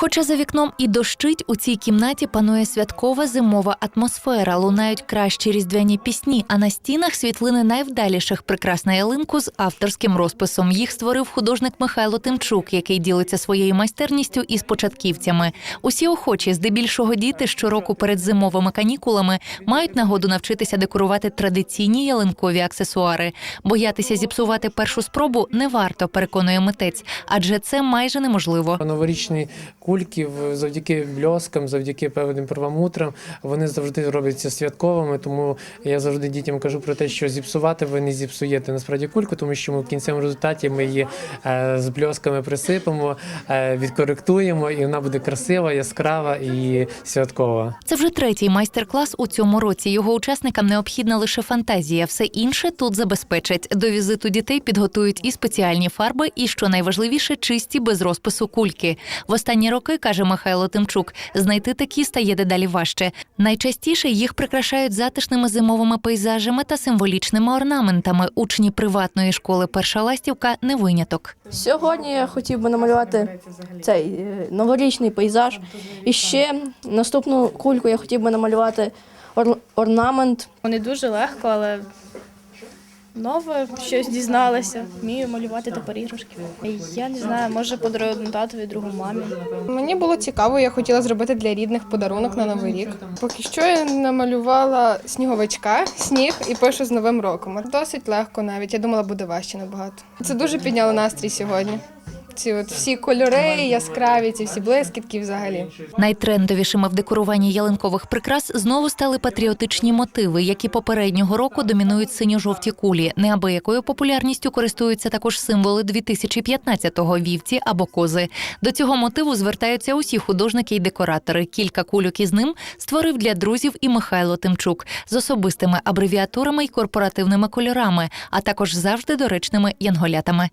Хоча за вікном і дощить, у цій кімнаті панує святкова зимова атмосфера, лунають кращі різдвяні пісні, а на стінах світлини найвдаліших прикрас на ялинку з авторським розписом. Їх створив художник Михайло Тимчук, який ділиться своєю майстерністю із початківцями. Усі охочі, здебільшого діти, щороку перед зимовими канікулами мають нагоду навчитися декорувати традиційні ялинкові аксесуари. Боятися зіпсувати першу спробу не варто, переконує митець, адже це майже неможливо. Новорічні кульки в- завдяки бльоскам, завдяки певним первомутрам, вони завжди робляться святковими. Тому я завжди дітям кажу про те, що зіпсувати ви не зіпсуєте насправді кульку, тому що ми в кінцевому результаті ми її е, з бльосками присипемо, е, відкоректуємо, і вона буде красива, яскрава і святкова. Це вже третій майстер-клас у цьому році. Його учасникам необхідна лише фантазія. Все інше тут забезпечать. До візиту дітей підготують і спеціальні фарби, і що найважливіше, чисті без розпису кульки. В останні роки каже Михайло Тимчук, знайти такі стає дедалі важче. Найчастіше їх прикрашають затишними зимовими пейзажами та символічними орнаментами. Учні приватної школи Перша ластівка не виняток. Сьогодні я хотів би намалювати цей е, новорічний пейзаж. І ще наступну кульку я хотів би намалювати ор- орнамент. Не дуже легко, але нове щось дізналася. Вмію малювати тепер іграшки. Я не знаю, може подарую татові, другу мамі. Мені було цікаво, я хотіла зробити для рідних подарунок на новий рік. Поки що я намалювала сніговичка, сніг і пишу з новим роком. Досить легко навіть. Я думала, буде важче набагато. Це дуже підняло настрій сьогодні. Ці от всі кольори яскраві, ці всі блискітки взагалі. Найтрендовішими в декоруванні ялинкових прикрас знову стали патріотичні мотиви, які попереднього року домінують синьо-жовті кулі. Неабиякою популярністю користуються також символи 2015-го – вівці або кози. До цього мотиву звертаються усі художники й декоратори. Кілька кульок із ним створив для друзів і Михайло Тимчук з особистими абревіатурами й корпоративними кольорами, а також завжди доречними янголятами.